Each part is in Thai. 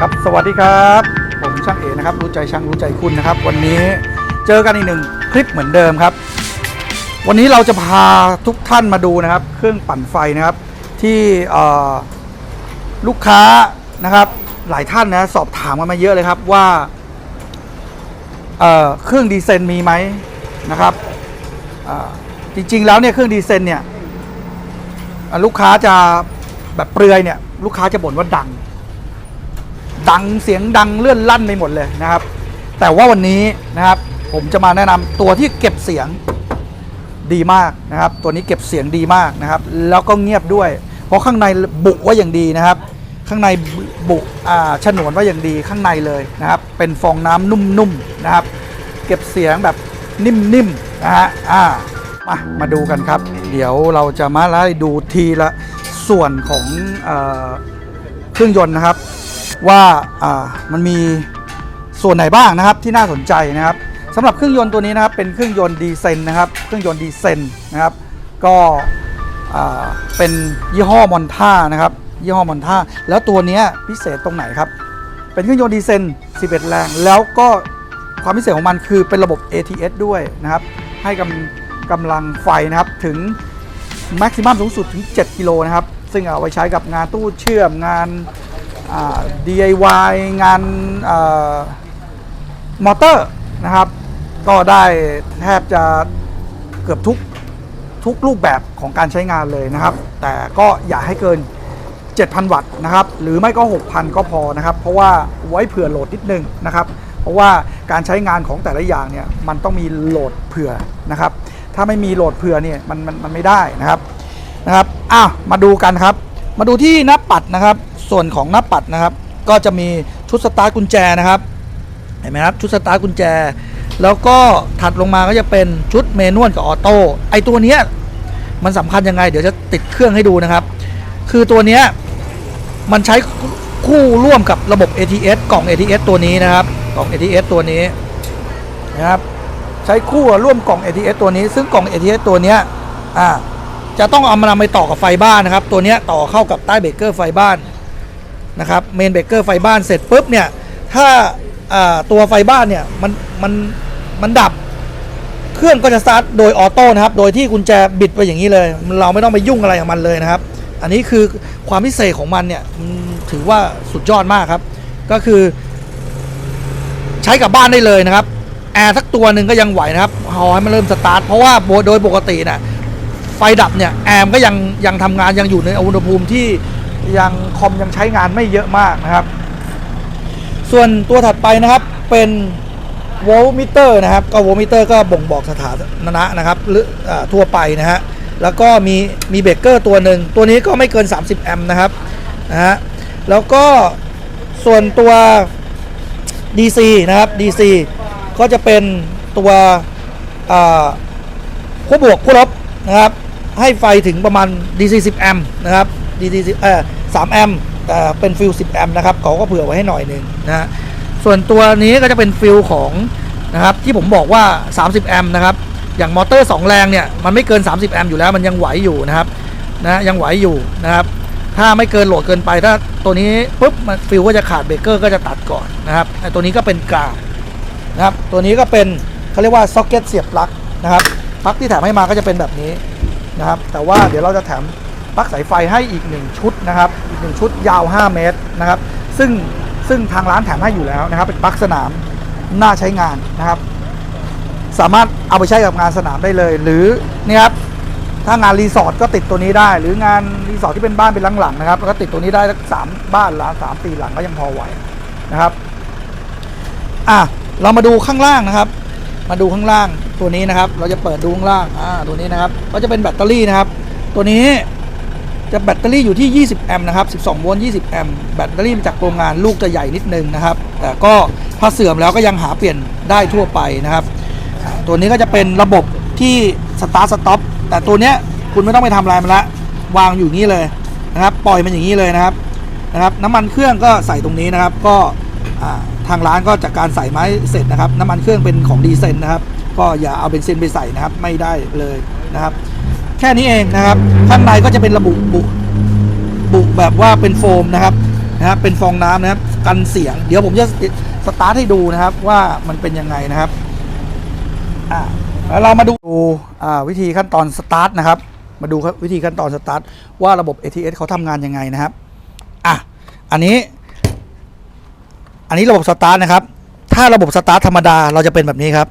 ครับสวัสดีครับ ผมช่างเอนะครับรู้ใจช่างรู้ใจคุณนะครับ วันนี้เจอกันอีกหนึ่งคลิปเหมือนเดิมครับ วันนี้เราจะพาทุกท่านมาดูนะครับ เครื่องปั่นไฟนะครับ ที่ลูกค้านะครับ หลายท่านนะสอบถามกันมาเยอะเลยครับว่าเเครื่องดีเซลมีไหมนะครับจริงๆแล้วเนี่ยเครื่องดีเซลเนี่ยลูกค้าจะแบบเปลือยเนี่ยลูกค้าจะบ่นว่าดัง ดังเสียงดังเลื่อนลั่นไปหมดเลยนะครับ แต่ว่าวันนี้นะครับผมจะมาแนะนำตัวที่เก็บเสียงดีมากนะครับ ตัวนี้เก็บเสียงดีมากนะครับ แล้วก็เงียบด้วย เพราะข้างในบุว่าอย่างดีนะครับ ข้างในบุอ่าฉนวนว่าอย่างดีข้างในเลยนะครับ เป็นฟองน้ำนุ่มๆนะครับ เก็บเสียงแบบนิ่มๆนะฮะอ่ามามาดูกันครับ เดี๋ยวเราจะมาไล่ดูทีละส่วนของอเครื่องยนต์นะครับ ว่ามันมีส่วนไหนบ้างนะครับที่น่าสนใจนะครับสำหรับเครื่องยนต์ตัวนี้นะครับเป็นเครื่องยนต์ดีเซนนะครับเครื่องยนต์ดีเซนนะครับก็เป็นยี่ห้อมอนท่านะครับยี่ห้อมอนท่าแล้วตัวนี้พิเศษตรงไหนครับ เป็นเครื่องยนต์ดีเซน 11 แรง แล้วก็ความพิเศษของมันคือเป็นระบบ ATS ด้วยนะครับ ให้กำกำลังไฟนะครับถึงแม็กซิมัมสูงสุดถึง 7 กิโลนะครับ ซึ่งเอาไว้ใช้กับงานตู้เชื่อมงาน DIY งานอมอเตอร์นะครับ ก็ได้แทบจะเกือบทุกทุกรูปแบบของการใช้งานเลยนะครับ แต่ก็อย่าให้เกิน 7,000 วัตต์นะครับ หรือไม่ก็ 6,000 ก็พอนะครับ เพราะว่าไว้เผื่อโหลดนิดนึงนะครับ เพราะว่าการใช้งานของแต่ละอย่างเนี่ยมันต้องมีโหลดเผื่อนะครับ ถ้าไม่มีโหลดเผื่อเนี่ยมันมันมันไม่ได้นะครับนะครับอ้าวมาดูกันครับ มาดูที่หน้าปัดนะครับ ส่วนของหน้าปัดนะครับ ก็จะมีชุดสตาร์ทกุญแจนะครับเห็นไหมครับชุดสตาร์ทกุญแจ แล้วก็ถัดลงมาก็จะเป็นชุดเมนวลกับออโต้ไอตัวเนี้ยมันสำคัญยังไง เดี๋ยวจะติดเครื่องให้ดูนะครับ คือตัวเนี้ยมันใช้คู่ร่วมกับระบบ ATS กล่อง ATS ตัวนี้นะครับ กล่อง ATS ตัวนี้นะครับใช้คู่ร่วมกล่อง ATS ตัวนี้ ซึ่งกล่อง ATS ตัวเนี้ยอ่าจะต้องเอามานำไปต่อกับไฟบ้านนะครับ ตัวเนี้ยต่อเข้ากับใต้เบรกเกอร์ไฟบ้าน นะครับเมนเบเกอร์ไฟบ้านเสร็จปุ๊บเนี่ยถ้าตัวไฟบ้านเนี่ยมันมันมันดับเครื่องก็จะสตาร์ทโดยออโต้นะครับ โดยที่กุญแจบิดไปอย่างนี้เลย เราไม่ต้องไปยุ่งอะไรกับมันเลยนะครับ อันนี้คือความพิเศษของมันเนี่ยถือว่าสุดยอดมากครับ ก็คือ ใช้กับบ้านได้เลยนะครับ แอร์สักตัวหนึ่งก็ยังไหวนะครับพอให้มันเริ่มสตาร์ท เพราะว่าโดยปกตินี่ยไฟดับเนี่ยแอร์ก็ยังยังทำงานยังอยู่ในอุณหภูมิที่ ยังคอมยังใช้งานไม่เยอะมากนะครับ ส่วนตัวถัดไปนะครับเป็นโวลต์มิเตอร์นะครับก็โวลต์มิเตอร์ก็บ่งบอกสถานะนะครับหรืออทั่วไปนะฮะแล้วก็มีมีเบรกเกอร์ตัวหนึ่งตัวนี้ก็ไม่เกิน 30 แอมป์นะครับนะฮะแล้วก็ส่วนตัว DC นะครับ DC ก็จะเป็นตัวอ่บวกขั้วลบนะครับให้ไฟถึงประมาณ DC 10 แอมป์นะครับ DC 10เอ่อ 3 แอมป์แต่เป็นฟิล10 แอมป์นะครับเขาก็เผื่อไว้ให้หน่อยหนึ่งนะส่วนตัวนี้ก็จะเป็นฟิลของนะครับที่ผมบอกว่า 30 แอมป์นะครับอย่างมอเตอร์ 2 แรงเนี่ยมันไม่เกิน 30 แอมป์อยู่แล้วมันยังไหวอยู่นะครับนะยังไหวอยู่นะครับถ้าไม่เกินโหลดเกินไปถ้าตัวนี้ปุ๊บมันฟิลก็จะขาดเบรกเกอร์ก็จะตัดก่อนนะครับตัวนี้ก็เป็นกราบนะครับตัวนี้ก็เป็นเขาเรียกว่าซ็อกเก็ตเสียบปลั๊กนะครับปลั๊กที่แถมให้มาก็จะเป็นแบบนี้นะครับแต่ว่าเดี๋ยวเราจะแถมปลั๊กสายไฟให้อีกหนึ่งชุด นะครับอีกหนึ่งชุดยาว 5 เมตรนะครับ ซึ่งซึ่งทางร้านแถมให้อยู่แล้วนะครับ เป็นปลั๊กสนามน่าใช้งานนะครับ สามารถเอาไปใช้กับงานสนามได้เลย หรือนี่ครับถ้างานรีสอร์ทก็ติดตัวนี้ได้ หรืองานรีสอร์ทที่เป็นบ้านเป็นหลังๆนะครับก็ติดตัวนี้ได้สักสามบ้านหลังสามสี่หลังก็ยังพอไหวนะครับอะเรามาดูข้างล่างนะครับ มาดูข้างล่างตัวนี้นะครับ เราจะเปิดดูข้างล่างอ่าตัวนี้นะครับ ก็จะเป็นแบตเตอรี่นะครับ ตัวนี้ จะแบตเตอรี่อยู่ที่ 20 แอมป์นะครับ 12 โวลต์ 20 แอมป์ แบตเตอรี่มาจากโรงงานลูกจะใหญ่นิดนึงนะครับ แต่ก็ถ้าเสื่อมแล้วก็ยังหาเปลี่ยนได้ทั่วไปนะครับ ตัวนี้ก็จะเป็นระบบที่สตาร์ทสต็อป แต่ตัวเนี้ยคุณไม่ต้องไปทำอะไรมันละ วางอยู่อย่างนี้เลยนะครับ ปล่อยมันอย่างนี้เลยนะครับ นะครับ น้ำมันเครื่องก็ใส่ตรงนี้นะครับ ก็อ่าทางร้านก็จากการใส่ไม้เสร็จนะครับ น้ำมันเครื่องเป็นของดีเซนนะครับ ก็อย่าเอาเบนซินไปใส่นะครับ ไม่ได้เลยนะครับ แค่นี้เองนะครับข้างในก็จะเป็นระบุบุบุแบบว่าเป็นโฟมนะครับนะครับเป็นฟองน้ำนะครับ กันเสียง เดี๋ยวผมจะสตาร์ทให้ดูนะครับว่ามันเป็นยังไงนะครับอ่าแล้วเรามาดูอ่าวิธีขั้นตอนสตาร์ทนะครับ มาดูครับวิธีขั้นตอนสตาร์ทว่าระบบ ATS เขาทำงานยังไงนะครับอะอันนี้ อันนี้ระบบสตาร์ทนะครับ ถ้าระบบสตาร์ทธรรมดาเราจะเป็นแบบนี้ครับ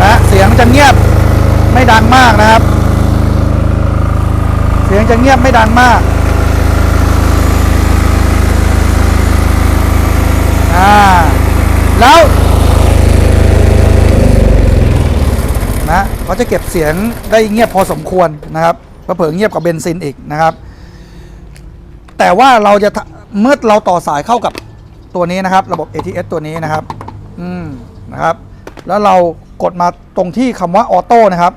นะฮะเสียงจะเงียบไม่ดังมากนะครับ เสียงจะเงียบไม่ดังมากอ่าแล้วนะเขาจะเก็บเสียงได้เงียบพอสมควรนะครับเผลอเงียบกว่าเบนซินอีกนะครับ แต่ว่าเราจะทะเมื่อเราต่อสายเข้ากับตัวนี้นะครับ ระบบ ATS ตัวนี้นะครับ อืมนะครับ แล้วเรา กดมาตรงที่คำว่าออโต้นะครับ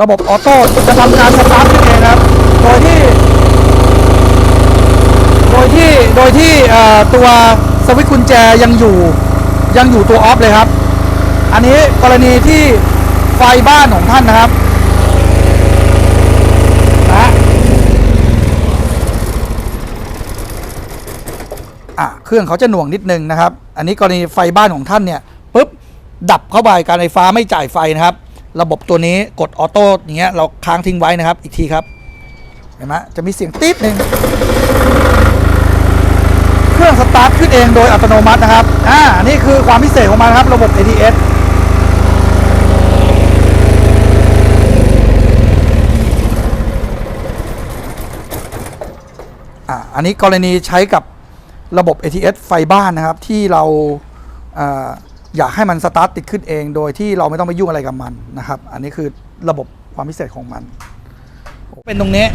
ระบบออโต้จะทำการสตาร์ทขึ้นเองครับโดยที่ โดยที่โดยที่ตัวสวิตช์กุญแจยังอยู่ยังอยู่ตัวออฟเลยครับ อันนี้กรณีที่ไฟบ้านของท่านนะครับนะ อะเครื่องเขาจะหน่วงนิดนึงนะครับ อันนี้กรณีไฟบ้านของท่านเนี่ยปุ๊บดับเข้าไปการไฟฟ้าไม่จ่ายไฟนะครับ ระบบตัวนี้กดออโต้อย่างเงี้ยเราค้างทิ้งไว้นะครับ อีกทีครับเห็นไหมจะมีเสียงตีดหนึ่งเครื่องสตาร์ทขึ้นเองโดยอัตโนมัตินะครับอ่านี่คือความพิเศษของมันครับระบบ ATS อ่าอันนี้กรณีใช้กับ ระบบ ATS ไฟบ้านนะครับ ที่เราเอ่อยากให้มันสตาร์ทติดขึ้นเอง โดยที่เราไม่ต้องไปยุ่งอะไรกับมันนะครับ อันนี้คือระบบความพิเศษของมัน เป็นตรงนี้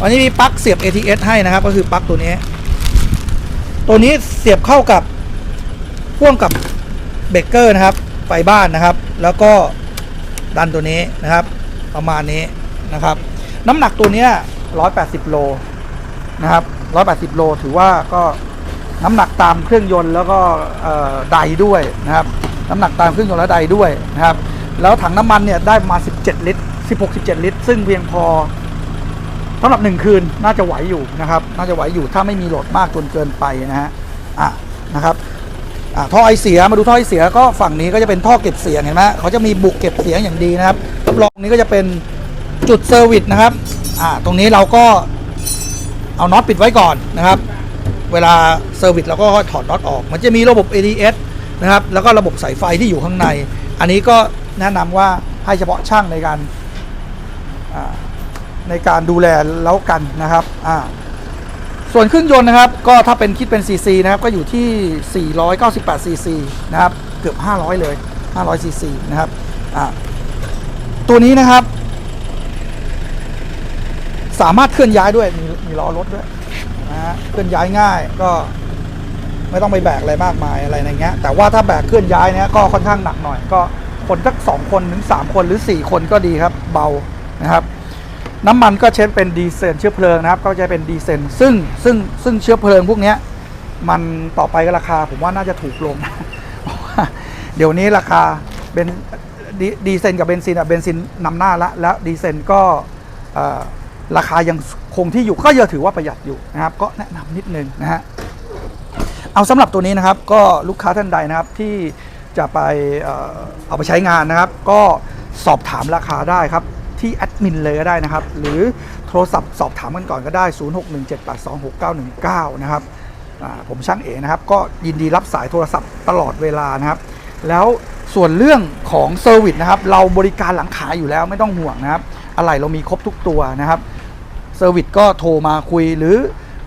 อันนี้มีปลั๊กเสียบ ATS ให้นะครับ ก็คือปลั๊กตัวนี้ ตัวนี้เสียบเข้ากับพ่วงกับเบรกเกอร์นะครับไฟบ้านนะครับ แล้วก็ดันตัวนี้นะครับ ประมาณนี้นะครับ น้ำหนักตัวนี้ย180 โลนะครับ 180 โลถือว่าก็ น้ำหนักตามเครื่องยนต์แล้วก็ไดด้วยนะครับ น้ำหนักตามเครื่องยนต์และไดด้วยนะครับ แล้วถังน้ำมันเนี่ยได้ประมาณ 17 ลิตร 16-17 ลิตร ซึ่งเพียงพอสำหรับหนึ่งคืนน่าจะไหวอยู่นะครับ น่าจะไหวอยู่ถ้าไม่มีโหลดมากจนเกินไปนะฮะอะนะครับอะท่อไอเสียมาดูท่อไอเสียก็ฝั่งนี้ก็จะเป็นท่อเก็บเสียงเห็นไหมเขาจะมีบุกเก็บเสียงอย่างดีนะครับรับรองนี้ก็จะเป็นจุดเซอร์วิสนะครับ อ่า ตรงนี้เราก็เอาน็อตปิดไว้ก่อนนะครับ เวลาเซอร์วิสเราก็ถอดน็อตออก มันจะมีระบบ ADS นะครับ แล้วก็ระบบสายไฟที่อยู่ข้างใน อันนี้ก็แนะนำว่าให้เฉพาะช่างในการในการดูแลแล้วกันนะครับ ส่วนเครื่องยนต์นะครับ ก็ถ้าเป็นคิดเป็น CC นะครับ ก็อยู่ที่ 498 CC นะครับ เกือบ 500 เลย 500 CC นะครับ ตัวนี้นะครับ สามารถเคลื่อนย้ายด้วย มีมีล้อรถด้วย นะฮะเคลื่อนย้ายง่ายก็ไม่ต้องไปแบกอะไรมากมายอะไรอย่างเงี้ย แต่ว่าถ้าแบกเคลื่อนย้ายเนี่ยก็ค่อนข้างหนักหน่อย ก็คนสักสองคนถึงสามคนหรือสี่คนก็ดีครับ เบานะครับ น้ำมันก็ใช้เป็นดีเซลเชื้อเพลิงนะครับ ก็จะเป็นดีเซลซึ่งซึ่งซึ่งเชื้อเพลิงพวกเนี้ยมันต่อไปก็ราคาผมว่าน่าจะถูกลงเพราะเดี๋ยวนี้ราคาเบนดีเซลกับเบนซินอะเบนซินนำหน้าละแล้วดีเซลก็ ราคายังคงที่อยู่ก็ยังถือว่าประหยัดอยู่นะครับ ก็แนะนำนิดนึงนะฮะเอาสำหรับตัวนี้นะครับ ก็ลูกค้าท่านใดนะครับที่จะไปเอาไปใช้งานนะครับ ก็สอบถามราคาได้ครับที่แอดมินเลยก็ได้นะครับ หรือโทรศัพท์สอบถามกันก่อนก็ได้ 0617826919 นะครับผมช่างเอนะครับ ก็ยินดีรับสายโทรศัพท์ตลอดเวลานะครับ แล้วส่วนเรื่องของเซอร์วิสนะครับ เราบริการหลังขายอยู่แล้วไม่ต้องห่วงนะครับ อะไรเรามีครบทุกตัวนะครับ เซอร์วิสก็โทรมาคุยหรือ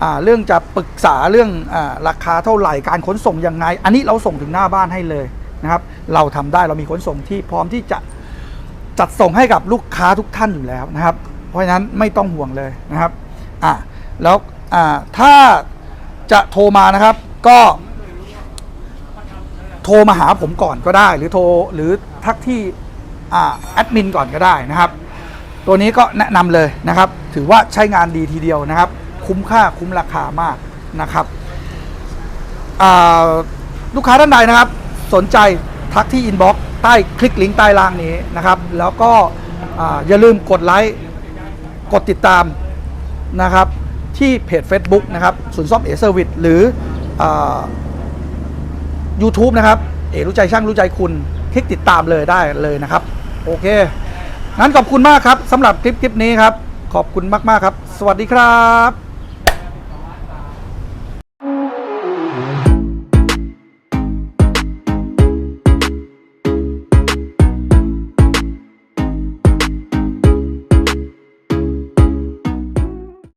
อเรื่องจะปรึกษาเรื่องอราคาเท่าไหร่การขนส่งยังไง อันนี้เราส่งถึงหน้าบ้านให้เลยนะครับ เราทำได้เรามีขนส่งที่พร้อมที่จะจัดส่งให้กับลูกค้าทุกท่านอยู่แล้วนะครับ เพราะฉะนั้นไม่ต้องห่วงเลยนะครับอ่าแล้วอ่าถ้าจะโทรมานะครับก็โทรมาหาผมก่อนก็ได้ หรือโทรหรือทักที่อ่าแอดมินก่อนก็ได้นะครับ ตัวนี้ก็แนะนำเลยนะครับ ถือว่าใช้งานดีทีเดียวนะครับ คุ้มค่าคุ้มราคามากนะครับลูกค้าท่านใดนะครับ สนใจทักที่อินบ็อกซ์ใต้คลิกลิงก์ใต้ล่างนี้นะครับ แล้วก็อ่าอย่าลืมกดไลค์กดติดตามนะครับ ที่เพจ Facebook นะครับศูนย์ซ่อมเอเซอร์วิสหรืออา YouTube นะครับ เอรู้ใจช่างรู้ใจคุณ คลิกติดตามเลยได้เลยนะครับ โอเค งั้นขอบคุณมากครับสำหรับคลิปคลิปนี้ครับ ขอบคุณมากๆครับ สวัสดีครับ